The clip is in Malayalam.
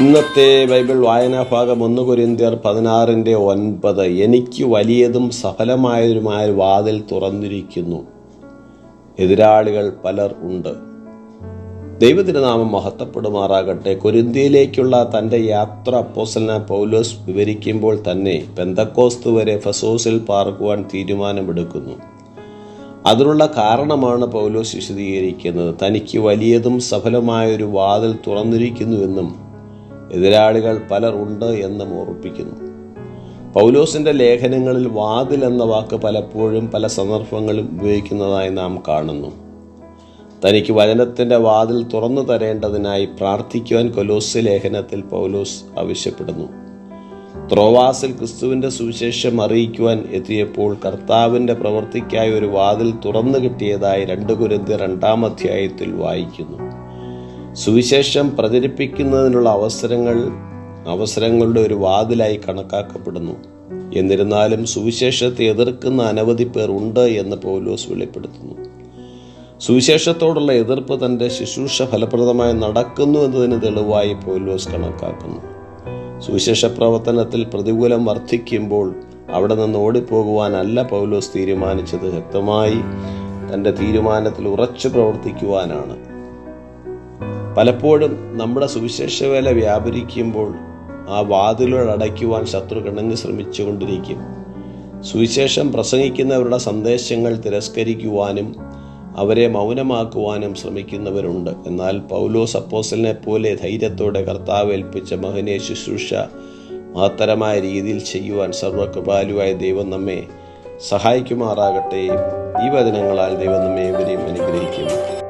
ഇന്നത്തെ ബൈബിൾ വായനാ ഭാഗം ഒന്ന് കുരിന്തിയർ പതിനാറിന്റെ ഒൻപത്. എനിക്ക് വലിയതും സഫലമായതുമായ വാതിൽ തുറന്നിരിക്കുന്നു. എതിരാളികൾ പലർ ഉണ്ട്. ദൈവത്തിന്റെ നാമം മഹത്വപ്പെടുമാറാകട്ടെ. കൊരിന്ത്യയിലേക്കുള്ള തന്റെ യാത്ര അപ്പോസലന പൗലോസ് വിവരിക്കുമ്പോൾ തന്നെ പെന്തക്കോസ്തു വരെ ഫസോസിൽ പാർക്കുവാൻ തീരുമാനമെടുക്കുന്നു. അതിനുള്ള കാരണമാണ് പൗലോസ് വിശദീകരിക്കുന്നത്. തനിക്ക് വലിയതും സഫലമായ ഒരു വാതിൽ തുറന്നിരിക്കുന്നുവെന്നും എതിരാളികൾ പലർ ഉണ്ട് എന്നും ഓർപ്പിക്കുന്നു പൗലോസിന്റെ ലേഖനങ്ങളിൽ വാതിൽ എന്ന വാക്ക് പലപ്പോഴും പല സന്ദർഭങ്ങളിലും ഉപയോഗിക്കുന്നതായി നാം കാണുന്നു. തനിക്ക് വചനത്തിന്റെ വാതിൽ തുറന്നു തരേണ്ടതിനായി പ്രാർത്ഥിക്കുവാൻ കൊലോസ് ലേഖനത്തിൽ പൗലോസ് ആവശ്യപ്പെടുന്നു. ത്രോവാസിൽ ക്രിസ്തുവിന്റെ സുവിശേഷം അറിയിക്കുവാൻ എത്തിയപ്പോൾ കർത്താവിന്റെ പ്രവൃത്തിക്കായി ഒരു വാതിൽ തുറന്നു കിട്ടിയതായി രണ്ട് കുരുന്തി രണ്ടാം അധ്യായത്തിൽ വായിക്കുന്നു. സുവിശേഷം പ്രചരിപ്പിക്കുന്നതിനുള്ള അവസരങ്ങൾ അവസരങ്ങളുടെ ഒരു വാതിലായി കണക്കാക്കപ്പെടുന്നു. എന്നിരുന്നാലും സുവിശേഷത്തെ എതിർക്കുന്ന അനവധി പേർ ഉണ്ട് എന്ന് പൗലോസ് വെളിപ്പെടുത്തുന്നു. സുവിശേഷത്തോടുള്ള എതിർപ്പ് തന്റെ ശുശ്രൂഷ ഫലപ്രദമായി നടക്കുന്നു എന്നതിന് തെളിവായി പൗലോസ് കണക്കാക്കുന്നു. സുവിശേഷ പ്രവർത്തനത്തിൽ പ്രതികൂലം വർദ്ധിക്കുമ്പോൾ അവിടെ നിന്ന് ഓടിപ്പോകുവാനല്ല പൗലോസ് തീരുമാനിച്ചത്. വ്യക്തമായി തന്റെ തീരുമാനത്തിൽ ഉറച്ചു പ്രവർത്തിക്കുവാനാണ്. പലപ്പോഴും നമ്മുടെ സുവിശേഷ വേല വ്യാപരിക്കുമ്പോൾ ആ വാതിലുകൾ അടയ്ക്കുവാൻ ശത്രു കിണങ്ങി ശ്രമിച്ചുകൊണ്ടിരിക്കും. സുവിശേഷം പ്രസംഗിക്കുന്നവരുടെ സന്ദേശങ്ങൾ തിരസ്കരിക്കുവാനും അവരെ മൗനമാക്കുവാനും ശ്രമിക്കുന്നവരുണ്ട്. എന്നാൽ പൗലോസ് അപ്പോസലിനെ പോലെ ധൈര്യത്തോടെ കർത്താവ് ഏൽപ്പിച്ച മഹനെ ശുശ്രൂഷ മഹത്തരമായ രീതിയിൽ ചെയ്യുവാൻ സർവകൃപാലുവായ ദൈവം നമ്മെ സഹായിക്കുമാറാകട്ടെ. ഈ വചനങ്ങളാൽ ദൈവം നമ്മെ ഇവരെയും അനുഗ്രഹിക്കും.